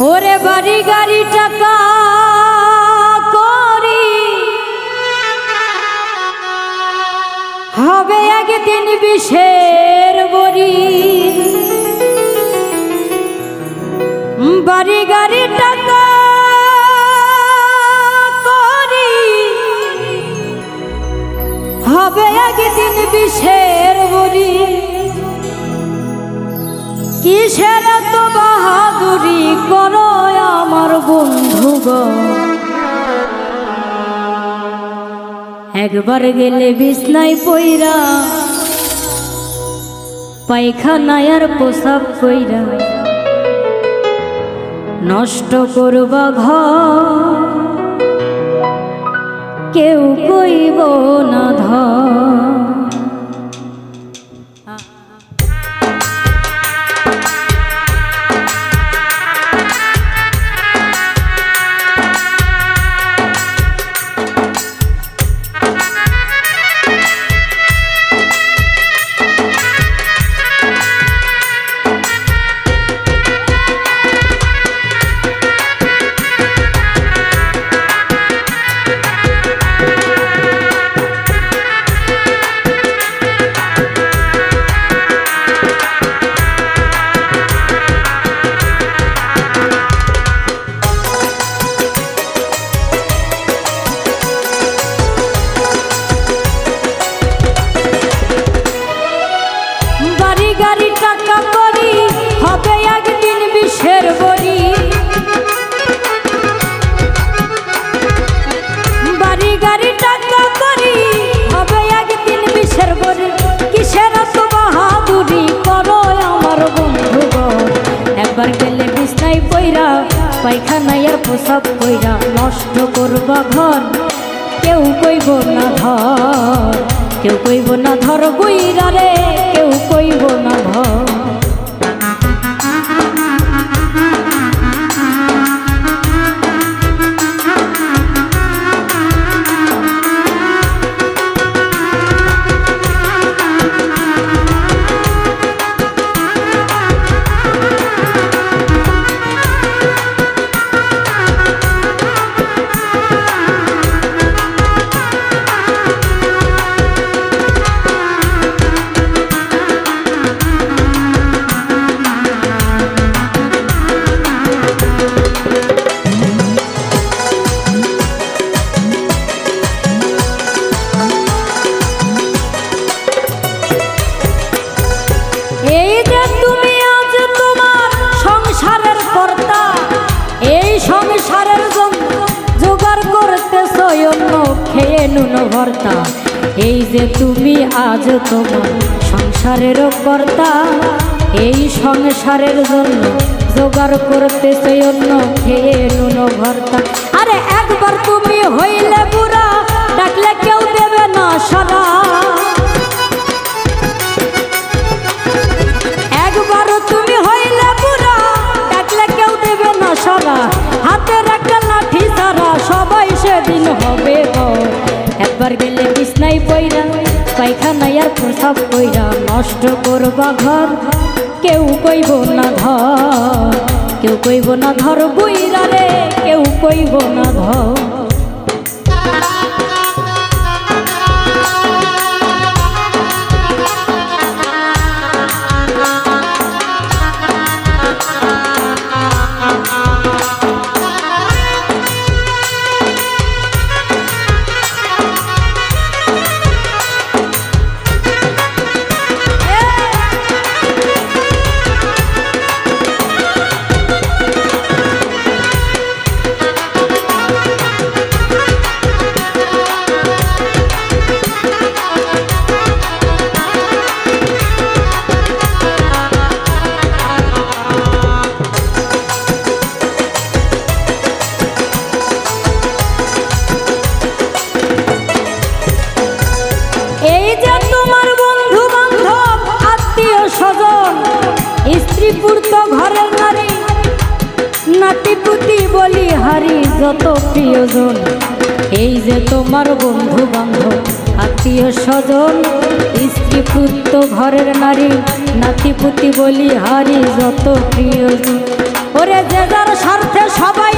ওরে বাড়ি গাড়ি টাকা করি। হবে একদিন বিষের বড়ি। বাড়ি গাড়ি টাকা করি। হবে একদিন বিষের বড়ি। কিসের তো বাহাদুরি করো আমার বন্ধু গো? একবার গেলে বিছনাই পইরা, পায়খানায় আর পোশাক কইরা, নষ্ট করবা ঘর। কেউ কইব না পায়খানায় আর পোশাক কইরা নষ্ট করবা ঘর। কেউ কইব না ধর, কেউ কইব না ধর কইরা রে। এই যে তুমি আজ তোমার সংসারের কর্তা, এই সংসারের জন্য জোগাড় করতে সেই অন্য খেয়ে নুন ভর্তা। পইরা পায়খানায় আর প্রসাব কইরা নষ্ট করবা ঘর। কেউ কইব না ধর কেউ কইব না ধর বইরা রে, কেউ কইব না ধর যত প্রিয়জন, এই যে তোমার বন্ধু বান্ধব আত্মীয় স্বজন, স্ত্রী পুত্র, ঘরের নারী নাতি পুতি বলি হারি যত প্রিয়জন। ওরে যে যার স্বার্থে সবাই